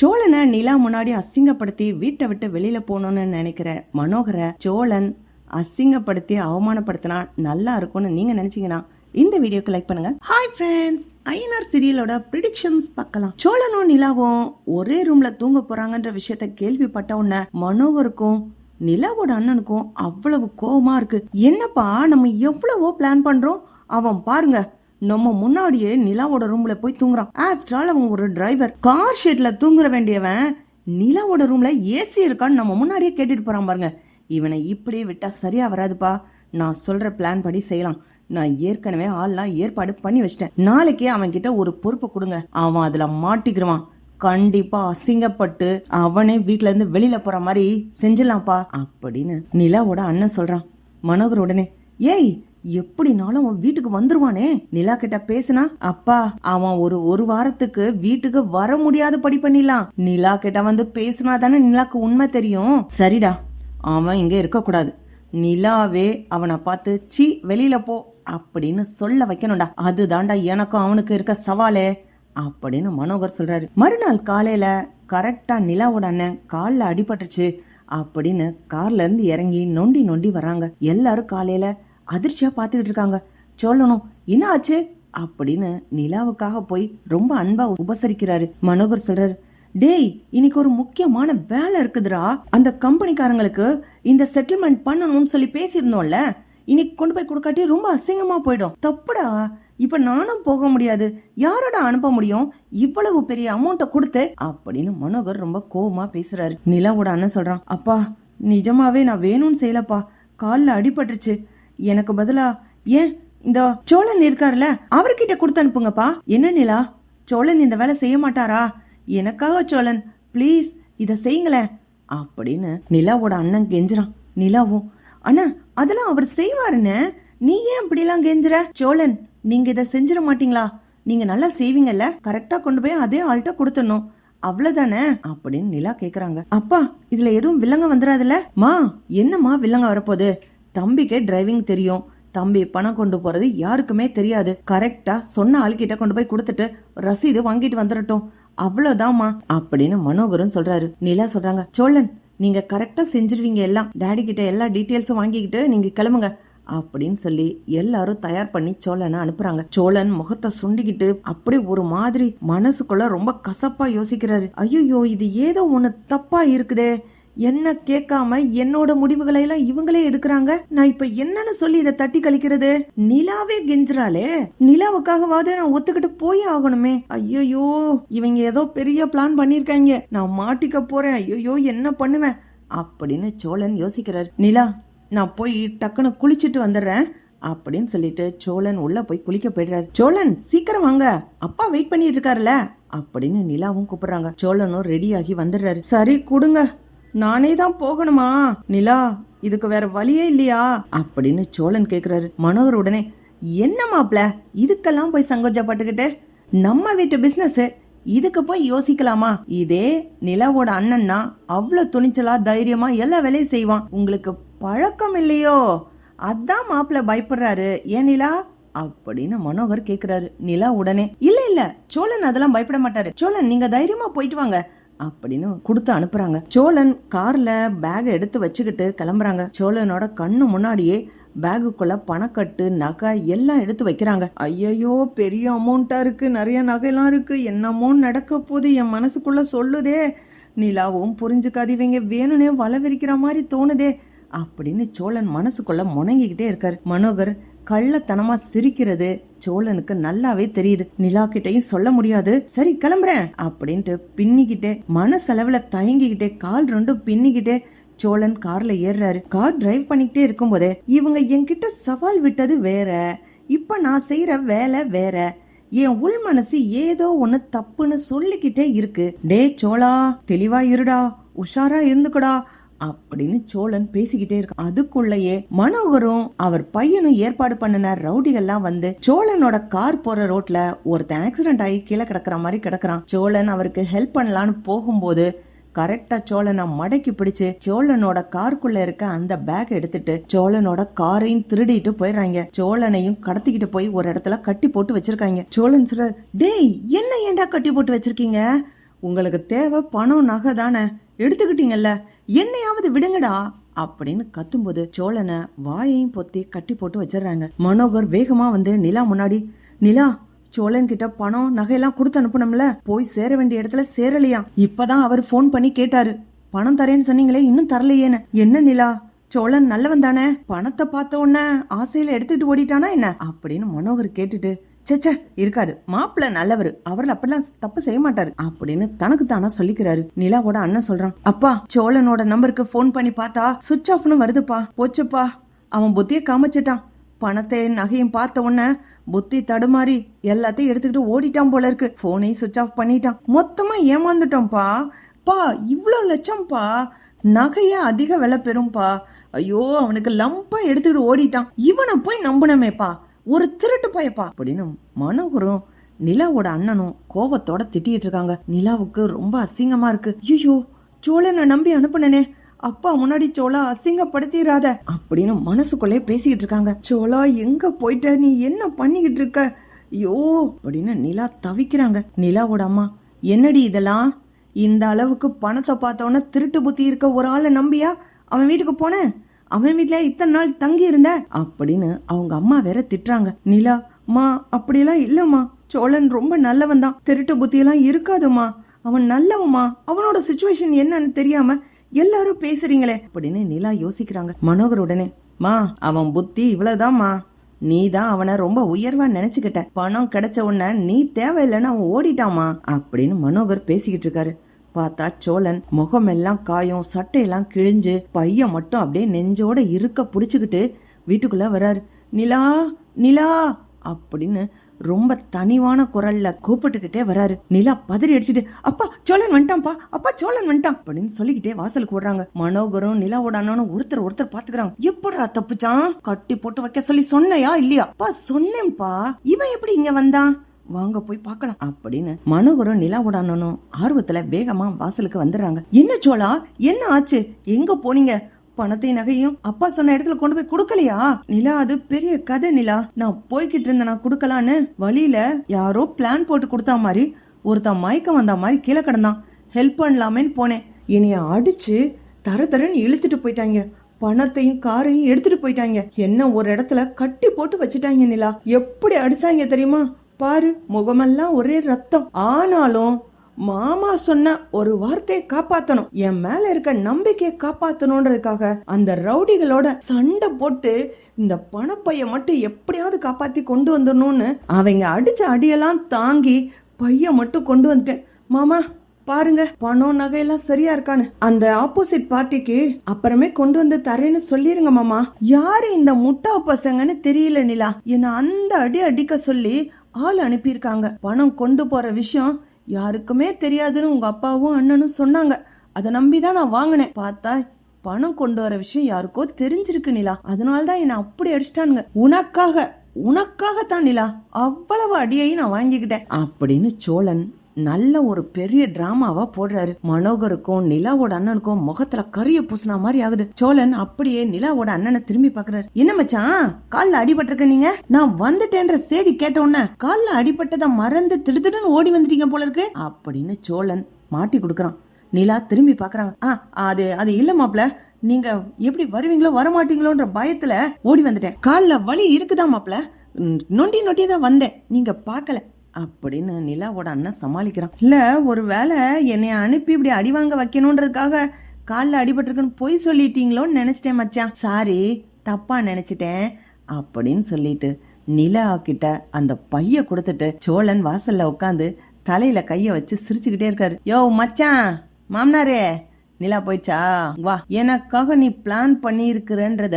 சோழனை நிலா முன்னாடி அசிங்கப்படுத்தி வீட்டை விட்டு வெளியில போகணும்னு நினைக்கிற மனோகரை சோழன் அசிங்கப்படுத்தி அவமானப்படுத்தினா நல்லா இருக்கும்னு நீங்க நினைச்சீங்கன்னா இந்த வீடியோக்கு லைக் பண்ணுங்க. ஹாய் ஃப்ரெண்ட்ஸ் ஐஎன்ஆர் சீரியலோட ப்ரிடிக்ஷன்ஸ் பார்க்கலாம். சோழனும் நிலாவும் ஒரே ரூம்ல தூங்க போறாங்கன்ற விஷயத்த கேள்விப்பட்ட உடனே மனோகருக்கும் நிலாவோட அண்ணனுக்கும் அவ்வளவு கோவமா இருக்கு. என்னப்பா நம்ம எவ்வளவோ பிளான் பண்றோம்? அவன் பாருங்க நம்ம முன்னாடியே நிலாவோட ரூம்ல போய் தூங்குறான். ஆஃப்டர் ஆல் அவன் ஒரு டிரைவர் கார் ஷெட்ல தூங்குற வேண்டியவன் நிலாவோட ரூம்ல ஏசி இருக்கான்னு நம்ம முன்னாடியே கேட்டுட்டு போறான் பாருங்க. இவனை இப்படியே விட்டா சரியா வராதுப்பா. நான் சொல்ற பிளான் படி செய்யலாம். நான் ஏற்கனவே ஆள்லாம் ஏற்பாடு பண்ணி வச்சிட்டேன். நாளைக்கே அவன் கிட்ட ஒரு பொறுப்பை கொடுங்க. அவன் அதுல மாட்டிக்கிறவான் கண்டிப்பா அசிங்கப்பட்டு அவனே வீட்ல இருந்து வெளியில போற மாதிரி செஞ்சிடலாம்ப்பா. அப்படின்னு நிலாவோட அண்ணன் சொல்றான். மனோகர் உடனே ஏய் எப்படினாலும் அவன் வீட்டுக்கு வந்துருவானே. நிலா கிட்ட பேசினா அப்பா அவன் ஒரு ஒரு வாரத்துக்கு வீட்டுக்கு வர முடியாத படி பண்ணிடலாம் நிலா கிட்ட வந்து பேசுனா தானே நிலாக்கு உண்மை தெரியும். சரிடா அவன் இங்க இருக்க கூடாது நிலாவே அவனை பார்த்து சி வெளியில போ. அப்படின்னு சொல்ல வைக்கணும்டா. அதுதான்டா எனக்கும் அவனுக்கு இருக்க சவாலே. அப்படின்னு மனோகர் சொல்றாரு. மறுநாள் காலையில கரெக்டா நிலாவோட அண்ணன் கால்ல அடிபட்டுச்சு அப்படின்னு கார்ல இருந்து இறங்கி நொண்டி நொண்டி வராங்க எல்லாரும் காலையில அதிர்ச்சியாக பார்த்துக்கிட்டு இருக்காங்க சொல்லணும் என்ன ஆச்சு அப்படின்னு நிலாவுக்காக போய் ரொம்ப அன்பா உபசரிக்கிறாரு மனோகர் சொல்றாரு. டேய் இன்னைக்கு ஒரு முக்கியமான வேலை இருக்குதுடா. அந்த கம்பெனிக்காரங்களுக்கு இந்த செட்டில்மெண்ட் பண்ணணும்னு சொல்லி பேசியிருந்தோம்ல. இன்னைக்கு கொண்டு போய் கொடுக்காட்டி ரொம்ப அசிங்கமா போயிடும். தப்புடா. இப்ப நானும் போக முடியாது. யாரோட அனுப்ப முடியும்? இவ்வளவு பெரிய அமௌண்ட்டை கொடுத்து அப்படின்னு மனோகர் ரொம்ப கோபமா பேசுறாரு. நிலாவோட அண்ணன் சொல்றான் அப்பா நிஜமாவே நான் வேணும்னு செய்யலப்பா. காலில் அடிபட்டுருச்சு. எனக்கு பதிலா ஏன்? இந்த சோழன் இருக்காருல்ல அவர்கிட்ட கொடுத்து அனுப்புங்கப்பா. என்ன நிலா? சோழன் இந்த வேலை செய்ய மாட்டாரா? எனக்காக சோழன். ப்ளீஸ் இதை செய்யுங்களேன். அப்படின்னு நிலாவோட அண்ணன் கெஞ்சுறான். நிலாவும் அண்ணா அதெல்லாம் அவர் செய்வாருன்னு? நீ ஏன் அப்படிலாம் கெஞ்சுற? சோழன் நீங்க இதை செஞ்சிட மாட்டீங்களா? நீங்க நல்லா செய்வீங்கல்ல கரெக்டா கொண்டு போய் அதே ஆள்கிட்ட கொடுத்துடணும். அவ்வளவுதானே? அப்படின்னு நிலா கேக்குறாங்க. அப்பா இதுல எதுவும் வில்லங்க வந்துடாதுல்ல மா என்னம்மா வில்லங்க வரப்போகுது? தம்பிக்கு டிரைவிங் தெரியும். தம்பி பணம் கொண்டு போறது யாருக்குமே தெரியாது. கரெக்டா சொன்ன ஆள்கிட்ட கொண்டு போய் கொடுத்துட்டு ரசீது வாங்கிட்டு வந்துடட்டும் அவ்வளவுதாம்மா. அப்படின்னு மனோகரும் சொல்றாரு. நிலா சொல்றாங்க சோழன் நீங்க கரெக்டா செஞ்சிருவீங்க எல்லாம். டேடி கிட்ட எல்லா டீட்டெயில்ஸும் வாங்கிக்கிட்டு நீங்க கிளம்புங்க. அப்படின்னு சொல்லி எல்லாரும் தயார் பண்ணி சோழனை அனுப்புறாங்க. சோழன் முகத்தை சுண்டிக்கிட்டு அப்படி ஒரு மாதிரி மனசுக்குள்ள ரொம்ப கசப்பா யோசிக்கிறாரு. ஐயோ இது ஏதோ ஒண்ணு தப்பா இருக்குதே. என்ன கேட்காம என்னோட முடிவுகளை எல்லாம் இவங்களே எடுக்கிறாங்க? நான் இப்ப என்னன்னு சொல்லி இதை தட்டி கழிக்கிறது? நிலாவே கெஞ்சுறாளே. நிலாவுக்காகவாவது நான் ஒத்துக்கிட்டு போய் ஆகணுமே. ஐயோ இவங்க ஏதோ பெரிய பிளான் பண்ணிருக்காங்க நான் மாட்டிக்க போறேன். ஐயோ என்ன பண்ணுவேன்? அப்படின்னு சோழன் யோசிக்கிறார். நிலா நான் போய் டக்குன்னு குளிச்சுட்டு வந்துடுறேன் அப்படின்னு சொல்லிட்டு சோழன் உள்ள போய் குளிக்க போயிடுறாரு. சோழன் சீக்கிரம் வாங்க. அப்பா வெயிட் பண்ணிட்டு இருக்காருல்ல அப்படின்னு நிலாவும் கூப்பிடுறாங்க. சோழனும் ரெடியாகி வந்துடுறாரு. சரி கொடுங்க. நானே தான் போகணுமா? நிலா இதுக்கு வேற வழியே இல்லையா? அப்படின்னு சோழன் கேக்குறாரு. மனோகர் உடனே என்ன மாப்ள இதுக்கெல்லாம் போய் சங்கோஜப்பட்டுக்கிட்டு நம்ம வீட்டு பிசினஸ் இதுக்கு போய் யோசிக்கலாமா? இதே நிலாவோட அண்ணன்னா அவ்வளவு துணிச்சலா தைரியமா எல்லா வேலையும் செய்வான். உங்களுக்கு பழக்கம் இல்லையோ? அதான் மாப்பிள்ள பயப்படுறாரு. ஏன் நிலா? அப்படின்னு மனோகர் கேக்குறாரு. நிலா உடனே இல்ல இல்ல. சோழன் அதெல்லாம் பயப்பட மாட்டாரு. சோழன் நீங்க தைரியமா போயிட்டு வாங்க. அப்படின்னு கொடுத்து அனுப்புறாங்க. சோழன் கார்ல பேக் எடுத்து வச்சுக்கிட்டு கிளம்புறாங்க. சோழனோட கண்ணு முன்னாடியே பேகுக்குள்ள பணக்கட்டு நகை எல்லாம் எடுத்து வைக்கிறாங்க. ஐயையோ பெரிய அமௌண்ட்டா இருக்கு. நிறைய நகையெல்லாம் இருக்கு. என்னமோ நடக்க போகுது. என் மனசுக்குள்ள சொல்லுதே. நிலாவும் புரிஞ்சுக்காது. இவங்க வேணும்னே வளவிரிக்கிற மாதிரி தோணுதே. அப்படின்னு சோழன் மனசுக்குள்ள முணங்கிக்கிட்டே இருக்காரு. மனோகர் கள்ளத்தனமா சிரிக்கிறது சோழனுக்கு நல்லாவே தெரியுது. நிலா கிட்டையும் சொல்ல முடியாது. சரி கிளம்புறேன் அப்படின்ட்டு பின்னிக்கிட்டே மனசளவுல தயங்கிக்கிட்டே கால் ரெண்டும் பின்னிக்கிட்டே சோழன் கார்ல ஏறுறாரு. கார் டிரைவ் பண்ணிக்கிட்டே இருக்கும்போதே இவங்க என்கிட்ட சவால் விட்டது வேற. இப்ப நான் செய்யற வேலை வேற. என் உள் மனசு ஏதோ ஒண்ணு தப்புன்னு சொல்லிக்கிட்டே இருக்கு. டே சோழா தெளிவா இருடா. உஷாரா இருந்துக்கடா. அப்படின்னு சோழன் பேசிக்கிட்டே இருக்கான். அதுக்குள்ளேயே மனோகரும் அவர் பையனும் ஏற்பாடு பண்ணின ரவுடிகள்லாம் வந்து சோழனோட கார் போற ரோட்ல ஒருத்தன் ஆக்சிடென்ட் ஆகி கீழே கிடக்குற மாதிரி கிடக்குறான். சோழன் அவருக்கு ஹெல்ப் பண்ணலான்னு போகும்போது கரெக்டா சோழனை மடக்கி பிடிச்சு சோழனோட காருக்குள்ள இருக்க அந்த பேக் எடுத்துட்டு சோழனோட காரையும் திருடிட்டு போயிடுறாங்க. சோழனையும் கடத்திக்கிட்டு போய் ஒரு இடத்துல கட்டி போட்டு வச்சிருக்காங்க. சோழன் சொல்ற டேய் என்ன ஏன்டா கட்டி போட்டு வச்சிருக்கீங்க? உங்களுக்கு தேவை பணம் நகை தானே? எடுத்துக்கிட்டீங்கல்ல? என்னையாவது விடுங்கடா அப்படின்னு கத்தும்போது சோழனை வாயையும் பொத்தி கட்டி போட்டு வச்சிடுறாங்க. மனோகர் வேகமா வந்து நிலா முன்னாடி நிலா சோழன் கிட்ட பணம் நகையெல்லாம் கொடுத்து அனுப்பணும்ல போய் சேர வேண்டிய இடத்துல சேரலையா? இப்பதான் அவர் ஃபோன் பண்ணி கேட்டாரு. பணம் தரேன்னு சொன்னீங்களே இன்னும் தரலையேன்னு. என்ன நிலா சோழன் நல்லவன் தானே? பணத்தை பார்த்த உடனே ஆசையில எடுத்துட்டு ஓடிட்டானா என்ன? அப்படின்னு மனோகர் கேட்டுட்டு ச்சே இருக்காது. மாப்பிள்ள நல்லவர். அவர் அப்படிலாம் தப்பு செய்ய மாட்டாரு. அப்படின்னு தனக்கு தானா சொல்லிக்கிறாரு. நிலாவோட அண்ணன் சொல்றான். அப்பா சோழனோட நம்பருக்கு ஃபோன் பண்ணி பார்த்தா சுவிட்ச் ஆஃப்னு வருதுப்பா. போச்சுப்பா. அவன் புத்திய காமிச்சிட்டான். பணத்தை நகையும் பார்த்த உடனே புத்தி தடுமாறி எல்லாத்தையும் எடுத்துக்கிட்டு ஓடிட்டான் போல இருக்கு. போனையும் சுவிட்ச் ஆஃப் பண்ணிட்டான். மொத்தமா ஏமாந்துட்டோம்ப்பா. பா இவ்வளோ லட்சம்ப்பா. நகைய அதிக விலை பெறும்பா. ஐயோ அவனுக்கு லம்பா எடுத்துக்கிட்டு ஓடிட்டான். இவனை போய் நம்பணுமேப்பா. ஒரு திருட்டு பயப்பா அப்படின்னு மனோகரும் நிலாவோட அண்ணனும் கோபத்தோட திட்டிட்டு இருக்காங்க. நிலாவுக்கு ரொம்ப அசிங்கமா இருக்கு. ஐயோ சோழனை நம்பி அனுப்புனனே. அப்பா முன்னாடி சோழா அசிங்கப்படுத்திடாத அப்படின்னு மனசுக்குள்ளே பேசிக்கிட்டு இருக்காங்க. சோழா எங்க போயிட்ட? நீ என்ன பண்ணிக்கிட்டு இருக்க? ஐயோ அப்படின்னு நிலா தவிக்கிறாங்க. நிலாவோட அம்மா என்னடி இதெல்லாம்? இந்த அளவுக்கு பணத்தை பார்த்தோன்னே திருட்டு புத்தி இருக்க ஒரு ஆளை நம்பியா? அவன் வீட்டுக்கு போனேன். அவன் வீட்டுல இத்தனை நாள் தங்கி இருந்த அப்படின்னு அவங்க அம்மா வேற திட்டுறாங்க. நிலா மா அப்படியெல்லாம் இல்லம்மா. சோழன் ரொம்ப நல்லவன் தான். திருட்டு புத்தியெல்லாம் இருக்காதுமா அவன் நல்லவமா அவனோட சுச்சுவேஷன் என்னன்னு தெரியாம எல்லாரும் பேசுறீங்களே. அப்படின்னு நிலா யோசிக்கிறாங்க. மனோகர் உடனே மா அவன் புத்தி இவ்வளவுதான்மா நீ தான் அவனை ரொம்ப உயர்வா நினைச்சுக்கிட்ட. பணம் கிடைச்ச உடனே நீ தேவையில்லைன்னு அவன் ஓடிட்டாமா அப்படின்னு மனோகர் பேசிக்கிட்டு இருக்காரு. பார்த்தா சோழன் முகமெல்லாம் காயம் சட்டையெல்லாம் கிழிஞ்சு பையன் மட்டும் அப்படியே நெஞ்சோட இருக்க பிடிச்சிக்கிட்டு வீட்டுக்குள்ள வராரு நிலா நிலா அப்படின்னு ரொம்ப தனிவான குரல்ல கூப்பிட்டுக்கிட்டே வராரு நிலா பதறி அடிச்சிட்டு அப்பா சோழன் வந்துட்டான்ப்பா அப்பா சோழன் வந்துட்டான் அப்படின்னு சொல்லிக்கிட்டே வாசலுக்கு விடுறாங்க மனோகரும் நிலாவோட அண்ணனும் ஒருத்தர் ஒருத்தர் பாத்துக்கிறாங்க. எப்படா தப்புச்சான்? கட்டி போட்டு வைக்க சொல்லி சொன்னையா இல்லையா? அப்பா சொன்னேன்ப்பா. இவன் எப்படி இங்க வந்தான்? வாங்க போய் பார்க்கலாம் அப்படின்னு மனோகரும் நிலாவோட அண்ணனும் ஆர்வத்துல வேகமா வாசலுக்கு வந்துடுறாங்க. என்ன சோழா? என்ன ஆச்சு? எங்க போனீங்க? பணத்தை நகையும் அப்பா சொன்ன இடத்துல கொண்டு போய் கொடுக்கலையா? நிலா அது பெரிய கதை நிலா. நான் போய்கிட்டு இருந்தேன் நான் கொடுக்கலான்னு. வழியில யாரோ பிளான் போட்டு கொடுத்தா மாதிரி ஒருத்தன் மயக்கம் வந்த மாதிரி கீழே கிடந்தான். ஹெல்ப் பண்ணலாமேன்னு போனேன். என்னைய அடிச்சு தர தரன்னு இழுத்துட்டு போயிட்டாங்க. பணத்தையும் காரையும் எடுத்துட்டு போயிட்டாங்க. என்ன ஒரு இடத்துல கட்டி போட்டு வச்சுட்டாங்க நிலா. எப்படி அடிச்சாங்க தெரியுமா? பாரு முகமெல்லாம் ஒரே ரத்தம். ஆனாலும் மாமா சொன்ன ஒரு வார்த்தையை காப்பாத்தணும். என் மேல இருக்க நம்பிக்கையை காப்பாத்தணும்ன்றதுக்காக அந்த ரவுடிகளோட சண்டை போட்டு இந்த பணப்பைய மட்டும் எப்படியாவது காப்பாத்தி கொண்டு வந்துடணும்னு அவங்க அடிச்ச அடியெல்லாம் தாங்கி பைய மட்டும் கொண்டு வந்துட்டேன். மாமா பாருங்க பணம் நகையெல்லாம் சரியா இருக்கான்னு. அந்த ஆப்போசிட் பார்ட்டிக்கு அப்புறமே கொண்டு வந்து தரேன்னு சொல்லிருங்க மாமா. யாரு இந்த முட்டா பசங்கன்னு தெரியல நிலா. என்ன அந்த அடி அடிக்க சொல்லி ஆள் அனுப்பியிருக்காங்க. பணம் கொண்டு போற விஷயம் யாருக்குமே தெரியாதுன்னு உங்க அப்பாவும் அண்ணனும் சொன்னாங்க. அதை நம்பி தான் நான் வாங்கினேன். பார்த்தா பணம் கொண்டு வர விஷயம் யாருக்கோ தெரிஞ்சிருக்கு நிலா. அதனால தான் என்னை அப்படி அடிச்சிட்டானுங்க. உனக்காக உனக்காகத்தான் நிலா. அவ்வளவு அடியையும் நான் வாங்கிக்கிட்டேன். அப்படின்னு சோழன் நல்ல ஒரு பெரிய டிராமாவா போடுறாரு. மனோகருக்கும் நிலாவோட அண்ணனுக்கும் முகத்துல கரிய பூசினா மாதிரி ஆகுது. சோழன் அப்படியே நிலாவோட அண்ணனை திரும்பி பாக்குறாரு என்ன மச்சான்? கால்ல அடிபட்டிருக்க நீங்க? நான் வந்துட்டேன்ற செய்தி கேட்ட உடனே கால்ல அடிபட்டதை மறந்து திடுதிடுன்னு ஓடி வந்துட்டீங்க போல இருக்கு. அப்படின்னு சோழன் மாட்டி கொடுக்குறான். நிலா திரும்பி பாக்குறாங்க ஆ அது அது இல்ல மாப்ள நீங்க எப்படி வருவீங்களோ வரமாட்டீங்களோன்ற பயத்துல ஓடி வந்துட்டேன். கால்ல வலி இருக்குதா மாப்ள நொண்டி நொண்டி தான் வந்தேன். நீங்க பார்க்கல. அப்படின்னு நிலாவோட அண்ணன் சமாளிக்கிறான். இல்லை ஒரு வேளை என்னை அனுப்பி இப்படி அடி வாங்க வைக்கணுன்றதுக்காக காலில் அடிபட்டிருக்குன்னு பொய் சொல்லிட்டீங்களோன்னு நினச்சிட்டேன் மச்சான். சாரி தப்பாக நினச்சிட்டேன் அப்படின்னு சொல்லிட்டு நிலா கிட்ட அந்த பைய கொடுத்துட்டு சோழன் வாசல்ல உட்காந்து தலையில கைய வச்சு சிரிச்சுக்கிட்டே இருக்காரு. யோ மச்சான் மாமனாரே நிலா போயிடுச்சா? வா எனக்காக நீ பிளான் பண்ணியிருக்கிறன்றத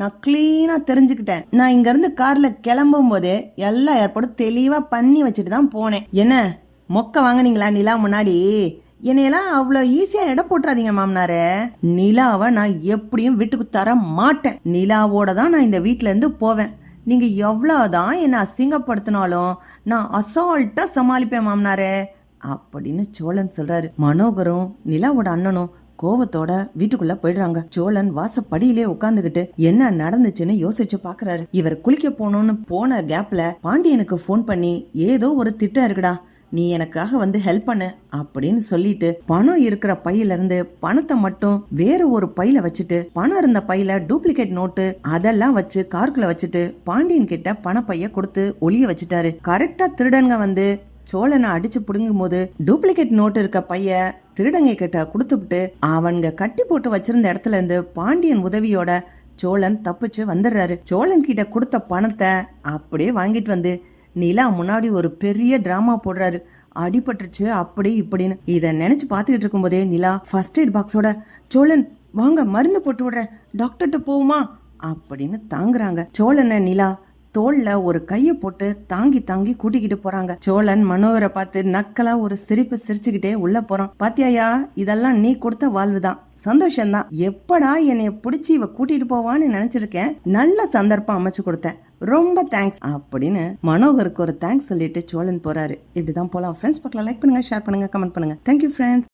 நான் கிளீனா தெரிஞ்சுக்கிட்டேன். நான் இங்க இருந்து கார்ல கிளம்பும் போதே எல்லா ஏற்பாடும் தெளிவா பண்ணி வச்சுட்டு தான் போனேன். என்ன மொக்க வாங்குனீங்களா நிலா முன்னாடி? என்னையெல்லாம் அவ்வளோ ஈஸியாக இடம் போட்டுறாதீங்க மாமனாரு. நிலாவை நான் எப்படியும் வீட்டுக்கு தர மாட்டேன். நிலாவோட தான் நான் இந்த வீட்டிலேருந்து போவேன் போவேன். எவ்வளோ தான் என்னை அசிங்கப்படுத்தினாலும் நான் அசால்ட்டாக சமாளிப்பேன் மாமனாரு அப்படின்னு சோழன் சொல்கிறாரு மனோகரும் நிலாவோட அண்ணனும் கோவத்தோட வீட்டுக்குள்ள போயிடுறாங்க. சோழன் வாசப்படியிலே உட்காந்துக்கிட்டு என்ன நடந்துச்சுன்னு யோசிச்சு பாக்குறாரு. இவர் குளிக்க போகணும்னு போன கேப்ல பாண்டியனுக்கு ஃபோன் பண்ணி ஏதோ ஒரு திட்டம் இருக்குடா. நீ எனக்காக வந்து ஹெல்ப் பண்ணு அப்படின்னு சொல்லிட்டு பணம் இருக்கிற பையில இருந்து பணத்தை மட்டும் வேற ஒரு பையில வச்சுட்டு பணம் இருந்த பையில டூப்ளிகேட் நோட்டு அதெல்லாம் வச்சு கார்க்குள்ள வச்சுட்டு பாண்டியன் கிட்ட பணப்பைய கொடுத்து ஒளிய வச்சுட்டாரு. கரெக்டா திருடங்க வந்து சோழனை அடிச்சு புடுங்கும் போது டூப்ளிகேட் நோட்டு இருக்க பைய திருடங்க கிட்ட கொடுத்துவிட்டு அவனுங்க கட்டி போட்டு வச்சிருந்த இடத்துல இருந்து பாண்டியன் உதவியோட சோழன் தப்பிச்சு வந்துடுறாரு. சோழன் கிட்ட கொடுத்த பணத்தை அப்படியே வாங்கிட்டு வந்து நிலா முன்னாடி ஒரு பெரிய டிராமா போடுறாரு. அடிபட்டுருச்சு அப்படி இப்படின்னு. இதை நினைச்சு பார்த்துக்கிட்டு இருக்கும்போதே நிலா ஃபர்ஸ்ட் எய்ட் பாக்ஸோட சோழன் வாங்க மருந்து போட்டு விடுறேன். டாக்டர்கிட்ட போவோமா? அப்படின்னு தாங்குறாங்க. சோழனை நிலா தோல்ல ஒரு கைய போட்டு தாங்கி தாங்கி கூட்டிக்கிட்டு போறாங்க. சோழன் மனோகரை பார்த்து நக்கலா ஒரு சிரிப்பு சிரிச்சுக்கிட்டே உள்ள போறான். பாத்தியாயா இதெல்லாம் நீ கொடுத்த வாழ்வுதான். சந்தோஷம்தான். எப்படா என்னைய பிடிச்சி இவ கூட்டிட்டு போவான்னு நினைச்சிருக்கேன். நல்ல சந்தர்ப்பம் அமைச்சு கொடுத்தேன். ரொம்ப தேங்க்ஸ் அப்படின்னு மனோகருக்கு ஒரு தேங்க்ஸ் சொல்லிட்டு சோழன் போறாரு. இப்படிதான் போலாம். ஃப்ரெண்ட்ஸ் பக்கம் லைக் பண்ணுங்க ஷேர் பண்ணுங்க கமெண்ட் பண்ணுங்க. Thank you friends